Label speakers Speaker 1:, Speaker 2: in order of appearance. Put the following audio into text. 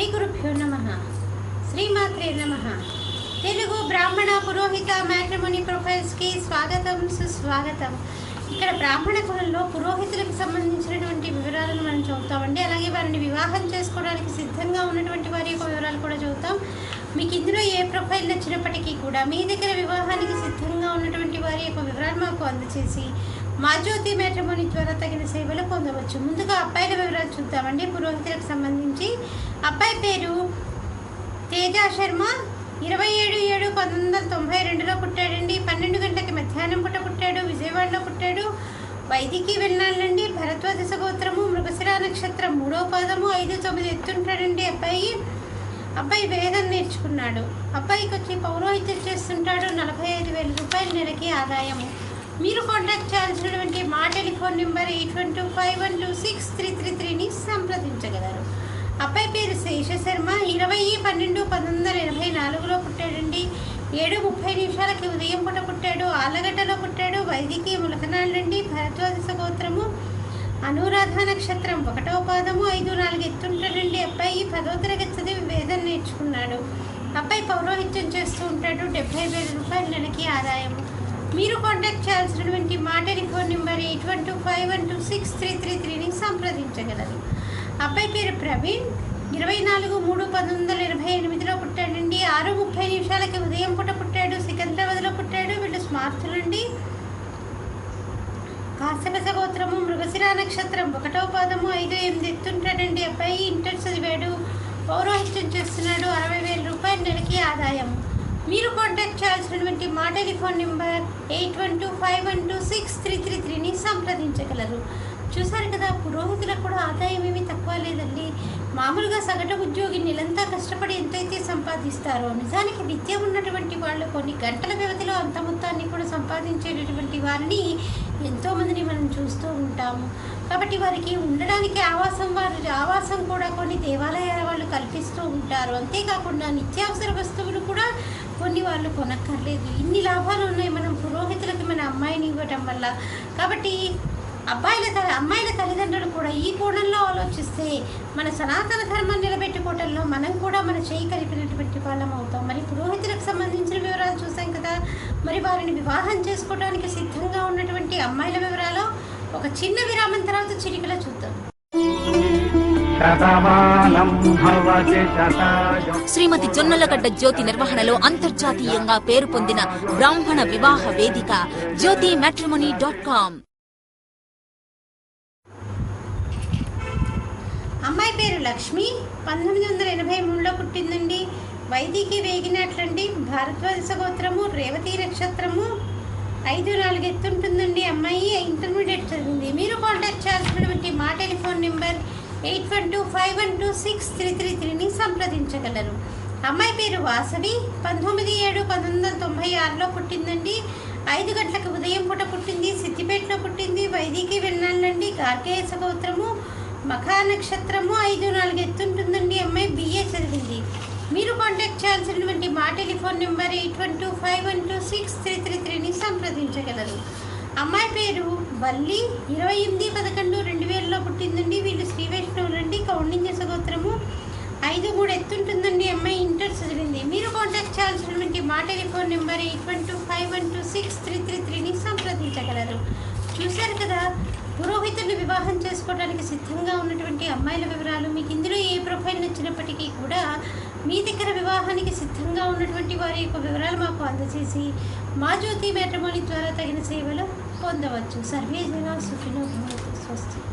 Speaker 1: శ్రీ గురుభ్యో నమ. శ్రీమాత్రే నమ. తెలుగు బ్రాహ్మణ పురోహిత మ్యాట్రిమోని ప్రొఫైల్స్కి స్వాగతం సుస్వాగతం. ఇక్కడ బ్రాహ్మణ కులంలో పురోహితులకు సంబంధించినటువంటి వివరాలను మనం చూస్తామండి అలాగే వారిని వివాహం చేసుకోవడానికి సిద్ధంగా ఉన్నటువంటి వారి యొక్క వివరాలు కూడా చూద్దాం మీకు ఇందులో ఏ ప్రొఫైల్ నచ్చినప్పటికీ కూడా మీ దగ్గర వివాహానికి సిద్ధంగా ఉన్నటువంటి వారి యొక్క వివరాలు మాకు అందచేసి మా జ్యోతి మ్యాట్రిమోని ద్వారా తగిన సేవలు పొందవచ్చు. ముందుగా అబ్బాయిల వివరాలు చూద్దామండి. పురోహితులకు సంబంధించి అబ్బాయి పేరు తేజ శర్మ. ఇరవై ఏడు ఏడు పంతొమ్మిది వందల తొంభై రెండులో పుట్టాడండి. పన్నెండు గంటలకి మధ్యాహ్నం పూట పుట్టాడు. విజయవాడలో పుట్టాడు. వైదికి వెళ్ళాలండి. భరద్వాజ గోత్రము మృగశిరా నక్షత్రం మూడో పాదము ఐదు తొమ్మిది ఎత్తుంటాడండి అబ్బాయి. అబ్బాయి వేదం నేర్చుకున్నాడు. అబ్బాయికి వచ్చి పౌరోహిత్యం చేస్తుంటాడు. నలభై ఐదు వేల రూపాయల నెలకి ఆదాయము. మీరు కాంటాక్ట్ చేయాల్సినటువంటి మా telephone number eight one two five one two six three three త్రీని సంప్రదించగలరు. అబ్బాయి పేరు శేష శర్మ ఇరవై పన్నెండు పంతొమ్మిది వందల ఎనభై నాలుగులో పుట్టాడండి. ఏడు ముప్పై నిమిషాలకి ఉదయం పూట పుట్టాడు. ఆలగడ్డలో పుట్టాడు. వైదికీ ములకనాళ్ళండి భరద్వాజ గోత్రము అనురాధ నక్షత్రం ఒకటో పాదము ఐదు నాలుగు ఎత్తుంటాడండి. అబ్బాయి పదో తరగతి చదివి వేదం నేర్చుకున్నాడు. అబ్బాయి పౌరోహిత్యం చేస్తూ ఉంటాడు. డెబ్బై వేల రూపాయల నెలకి ఆదాయము. మీరు కాంటాక్ట్ చేయాల్సినటువంటి మా telephone number eight one two five one two six three three త్రీని సంప్రదించగలరు. అబ్బాయి పేరు ప్రవీణ్. ఇరవై నాలుగు మూడు పంతొమ్మిది వందల ఎనభై ఎనిమిదిలో పుట్టాడండి. ఆరు ముప్పై నిమిషాలకి ఉదయం పూట పుట్టాడు. సికింద్రాబాద్లో పుట్టాడు. వీళ్ళు స్మార్తులండి కాశ్యపస గోత్రము మృగశిర నక్షత్రం ఒకటో పాదము ఐదు ఎనిమిది ఎత్తుంటాడండి అబ్బాయి. ఇంటర్ చదివాడు. పౌరోహిత్యం చేస్తున్నాడు. అరవై వేల రూపాయల నెలకి ఆదాయం. మీరు కాంటాక్ట్ చేయాల్సినటువంటి మా telephone number eight one two five one two six three three త్రీని సంప్రదించగలరు. చూసారు కదా పురోహితులకు కూడా ఆదాయం ఏమీ తక్కువ లేదండి. మామూలుగా సగటు ఉద్యోగి నెలంతా కష్టపడి ఎంతైతే సంపాదిస్తారో నిజానికి విద్య ఉన్నటువంటి వాళ్ళు కొన్ని గంటల వ్యవధిలో అంత మొత్తాన్ని కూడా సంపాదించేటటువంటి వారిని ఎంతోమందిని మనం చూస్తూ ఉంటాము. కాబట్టి వారికి ఉండడానికి ఆవాసం వారి ఆవాసం కూడా కొన్ని దేవాలయాల కల్పిస్తూ ఉంటారు. అంతేకాకుండా నిత్యావసర వస్తువులు కూడా కొన్ని వాళ్ళు కొనక్కర్లేదు. ఇన్ని లాభాలు ఉన్నాయి మనం పురోహితులకి మన అమ్మాయిని ఇవ్వటం వల్ల. కాబట్టి అబ్బాయిల తల్లి అమ్మాయిల తల్లిదండ్రులు కూడా ఈ కోణంలో ఆలోచిస్తే మన సనాతన ధర్మాన్ని నిలబెట్టుకోవటంలో మనం కూడా మన చేయి కలిపినటువంటి వాళ్ళం అవుతాం. మరి పురోహితులకు సంబంధించిన వివరాలు చూసాం కదా. మరి వారిని వివాహం చేసుకోవడానికి సిద్ధంగా ఉన్నటువంటి అమ్మాయిల వివరాలు ఒక చిన్న విరామం తర్వాత చిటికలో చూద్దాం.
Speaker 2: శ్రీమతి జొన్నలగడ్డ జ్యోతి నిర్వహణలో అంతర్జాతీయంగా పేరు పొందిన బ్రాహ్మణ వివాహ వేదిక జ్యోతి మ్యాట్రిమోనీ డాట్ కామ్
Speaker 1: అమ్మాయి పేరు లక్ష్మి. పంతొమ్మిది వందల ఎనభై మూడులో పుట్టిందండి. వైదికి వేగినట్లండి. భారద్వాజ గోత్రము రేవతి నక్షత్రము. ఐదు నాలుగు ఎత్తుంటుందండి అమ్మాయి ఇంటర్మీడియట్ చదివింది మీరు కాంటాక్ట్ చేయాల్సినటువంటి మా telephone number eight one two five one two six three three త్రీని సంప్రదించగలరు. అమ్మాయి పేరు వాసవి. పంతొమ్మిది ఏడు పంతొమ్మిది వందల తొంభై ఆరులో పుట్టిందండి. ఐదు గంటలకు ఉదయం పూట పుట్టింది. సిద్దిపేటలో పుట్టింది. వైదికి వెళ్ళాలండి. కార్కేయ గోత్రము మఖా నక్షత్రము ఐదు నాలుగు ఎత్తుంటుందండి అమ్మాయి బిఏ చదివింది. మీరు కాంటాక్ట్ చేయాల్సినటువంటి మా telephone number eight one two five one two six three three త్రీని సంప్రదించగలరు. అమ్మాయి పేరు వల్లి ఇరవై ఎనిమిది పదకొండు రెండు వేలలో పుట్టిందండి. వీళ్ళు శ్రీ వైష్ణవులండి కౌండిన్య సగోత్రము ఐదు మూడు ఎత్తుంటుందండి. అమ్మాయి ఇంటర్ చదివింది. మీరు కాంటాక్ట్ చేయాల్సినటువంటి మా telephone number eight one two five one two six three three త్రీని సంప్రదించగలరు. చూశారు కదా పురోహితుడిని వివాహం చేసుకోవడానికి సిద్ధంగా ఉన్నటువంటి అమ్మాయిల వివరాలు మీకు ఇందులో ఏ ప్రొఫైల్ నచ్చినప్పటికీ కూడా మీ దగ్గర వివాహానికి సిద్ధంగా ఉన్నటువంటి వారి యొక్క వివరాలు మాకు అందజేసి మా జ్యోతి మ్యాట్రిమోని ద్వారా తగిన సేవలు పొందవచ్చు. సర్వే జనా సుఖినో భవంతు. స్వస్తి.